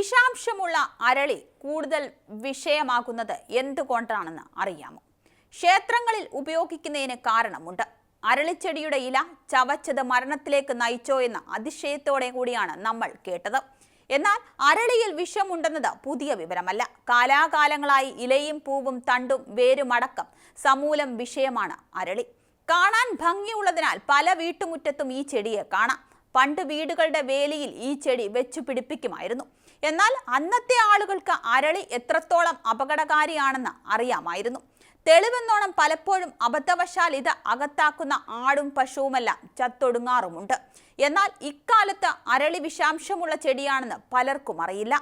വിഷാംശമുള്ള അരളി കൂടുതൽ വിഷയമാകുന്നത് എന്തുകൊണ്ടാണെന്ന് അറിയാമോ? ക്ഷേത്രങ്ങളിൽ ഉപയോഗിക്കുന്നതിന് കാരണമുണ്ട്. അരളിച്ചെടിയുടെ ഇല ചവച്ചത് മരണത്തിലേക്ക് നയിച്ചോ എന്ന അതിശയത്തോടെ കൂടിയാണ് നമ്മൾ കേട്ടത്. എന്നാൽ അരളിയിൽ വിഷമുണ്ടെന്നത് പുതിയ വിവരമല്ല. കാലാകാലങ്ങളായി ഇലയും പൂവും തണ്ടും വേരുമടക്കം സമൂലം വിഷയമാണ് അരളി. കാണാൻ ഭംഗിയുള്ളതിനാൽ പല വീട്ടുമുറ്റത്തും ഈ ചെടിയെ കാണാം. പണ്ട് വീടുകളുടെ വേലിയിൽ ഈ ചെടി വെച്ചു പിടിപ്പിക്കുമായിരുന്നു. എന്നാൽ അന്നത്തെ ആളുകൾക്ക് അരളി എത്രത്തോളം അപകടകാരിയാണെന്ന് അറിയാമായിരുന്നു. തെളിവെന്നോണം പലപ്പോഴും അബദ്ധവശാൽ ഇത് അകത്താക്കുന്ന ആടും പശുവുമെല്ലാം ചത്തൊടുങ്ങാറുമുണ്ട്. എന്നാൽ ഇക്കാലത്ത് അരളി വിഷാംശമുള്ള ചെടിയാണെന്ന് പലർക്കും അറിയില്ല.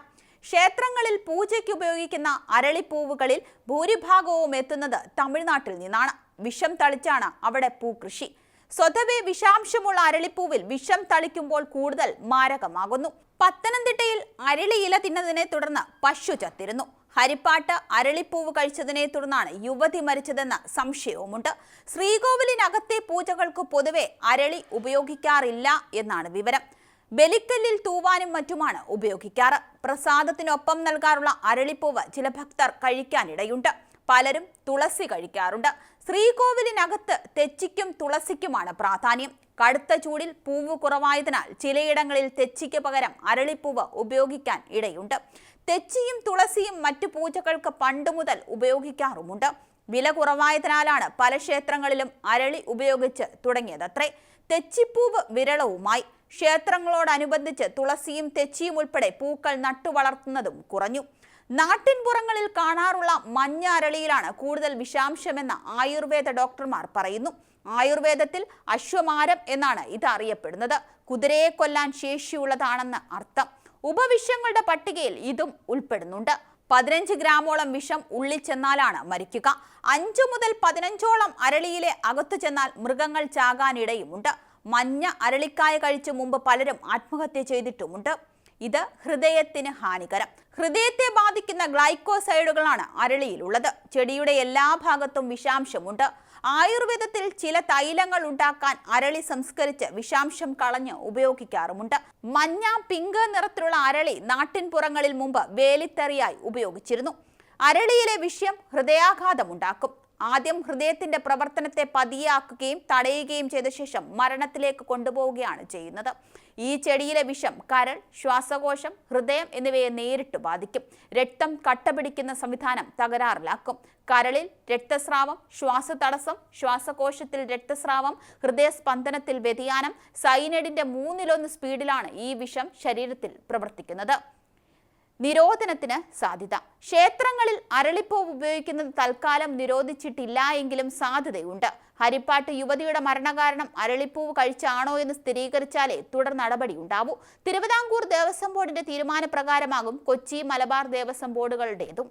ക്ഷേത്രങ്ങളിൽ പൂജയ്ക്ക് ഉപയോഗിക്കുന്ന അരളിപ്പൂവുകളിൽ ഭൂരിഭാഗവും എത്തുന്നത് തമിഴ്നാട്ടിൽ നിന്നാണ്. വിഷം തളിച്ചാണ് അവിടെ പൂകൃഷി സ്വതവേ വിഷാംശമുള്ള അരളിപ്പൂവിൽ വിഷം തളിക്കുമ്പോൾ കൂടുതൽ മാരകമാകുന്നു. പത്തനംതിട്ടയിൽ അരളി ഇല തിന്നതിനെ തുടർന്ന് പശു ചത്തിരുന്നു. ഹരിപ്പാട്ട് അരളിപ്പൂവ് കഴിച്ചതിനെ തുടർന്നാണ് യുവതി മരിച്ചതെന്ന സംശയവുമുണ്ട്. ശ്രീകോവിലിനകത്തെ പൂജകൾക്ക് പൊതുവെ അരളി ഉപയോഗിക്കാറില്ല എന്നാണ് വിവരം. ബലിക്കല്ലിൽ തൂവാനും മറ്റുമാണ് ഉപയോഗിക്കാറ്. പ്രസാദത്തിനൊപ്പം നൽകാറുള്ള അരളിപ്പൂവ് ചില ഭക്തർ കഴിക്കാനിടയുണ്ട്. പലരും തുളസി കഴിക്കാറുണ്ട്. ശ്രീകോവിലിനകത്ത് തെച്ചിക്കും തുളസിക്കുമാണ് പ്രാധാന്യം. കടുത്ത ചൂടിൽ പൂവ് കുറവായതിനാൽ ചിലയിടങ്ങളിൽ തെച്ചിക്ക് പകരം അരളിപ്പൂവ് ഉപയോഗിക്കാൻ ഇടയുണ്ട്. തെച്ചിയും തുളസിയും മറ്റു പൂജകൾക്ക് പണ്ടു മുതൽ ഉപയോഗിക്കാറുമുണ്ട്. വില കുറവായതിനാലാണ് പല ക്ഷേത്രങ്ങളിലും അരളി ഉപയോഗിച്ച് തുടങ്ങിയതത്രേ. തെച്ചിപ്പൂവ് വിരളവുമായി. ക്ഷേത്രങ്ങളോടനുബന്ധിച്ച് തുളസിയും തെച്ചിയും ഉൾപ്പെടെ പൂക്കൾ നട്ടുവളർത്തുന്നതും കുറഞ്ഞു. നാട്ടിൻപുറങ്ങളിൽ കാണാറുള്ള മഞ്ഞ അരളിയിലാണ് കൂടുതൽ വിഷാംശമെന്ന് ആയുർവേദ ഡോക്ടർമാർ പറയുന്നു. ആയുർവേദത്തിൽ അശ്വമാരം എന്നാണ് ഇത് അറിയപ്പെടുന്നത്. കുതിരയെ കൊല്ലാൻ ശേഷിയുള്ളതാണെന്ന് അർത്ഥം. ഉപവിഷങ്ങളുടെ പട്ടികയിൽ ഇതും ഉൾപ്പെടുന്നുണ്ട്. പതിനഞ്ച് ഗ്രാമോളം വിഷം ഉള്ളിൽ ചെന്നാലാണ് മരിക്കുക. അഞ്ചു മുതൽ പതിനഞ്ചോളം അരളിയിലെ അകത്തു ചെന്നാൽ മൃഗങ്ങൾ ചാകാനിടയുമുണ്ട്. മഞ്ഞ അരളിക്കായ കഴിച്ചു മുമ്പ് പലരും ആത്മഹത്യ ചെയ്തിട്ടുമുണ്ട്. ഇത് ഹൃദയത്തിന് ഹാനികരം. ഹൃദയത്തെ ബാധിക്കുന്ന ഗ്ലൈക്കോസൈഡുകളാണ് അരളിയിലുള്ളത്. ചെടിയുടെ എല്ലാ ഭാഗത്തും വിഷാംശമുണ്ട്. ആയുർവേദത്തിൽ ചില തൈലങ്ങൾ ഉണ്ടാക്കാൻ അരളി സംസ്കരിച്ച് വിഷാംശം കളഞ്ഞ് ഉപയോഗിക്കാറുമുണ്ട്. മഞ്ഞ പിങ്ക് നിറത്തിലുള്ള അരളി നാട്ടിൻപുറങ്ങളിൽ മുമ്പ് വേലിത്തറിയായി ഉപയോഗിച്ചിരുന്നു. അരളിയിലെ വിഷയം ഹൃദയാഘാതമുണ്ടാക്കും. ആദ്യം ഹൃദയത്തിന്റെ പ്രവർത്തനത്തെ പതിയാക്കുകയും തടയുകയും ചെയ്ത ശേഷം മരണത്തിലേക്ക് കൊണ്ടുപോവുകയാണ് ചെയ്യുന്നത്. ഈ ചെടിയിലെ വിഷം കരൾ ശ്വാസകോശം ഹൃദയം എന്നിവയെ നേരിട്ട് ബാധിക്കും. രക്തം കട്ടപിടിക്കുന്ന സംവിധാനം തകരാറിലാക്കും. കരളിൽ രക്തസ്രാവം ശ്വാസതടസ്സം ശ്വാസകോശത്തിൽ രക്തസ്രാവം ഹൃദയസ്പന്ദനത്തിൽ വ്യതിയാനം സൈനഡിന്റെ മൂന്നിലൊന്ന് സ്പീഡിലാണ് ഈ വിഷം ശരീരത്തിൽ പ്രവർത്തിക്കുന്നത്. നിരോധനത്തിന് സാധ്യത. ക്ഷേത്രങ്ങളിൽ അരളിപ്പൂവ് ഉപയോഗിക്കുന്നത് തൽക്കാലം നിരോധിച്ചിട്ടില്ല എങ്കിലും സാധ്യതയുണ്ട്. ഹരിപ്പാട്ട് യുവതിയുടെ മരണകാരണം അരളിപ്പൂവ് കഴിച്ചാണോ എന്ന് സ്ഥിരീകരിച്ചാലേ തുടർ നടപടി ഉണ്ടാവൂ തിരുവിതാംകൂർ ദേവസ്വം ബോർഡിന്റെ തീരുമാനപ്രകാരമാകും കൊച്ചി മലബാർ ദേവസ്വം ബോർഡുകളുടേതും.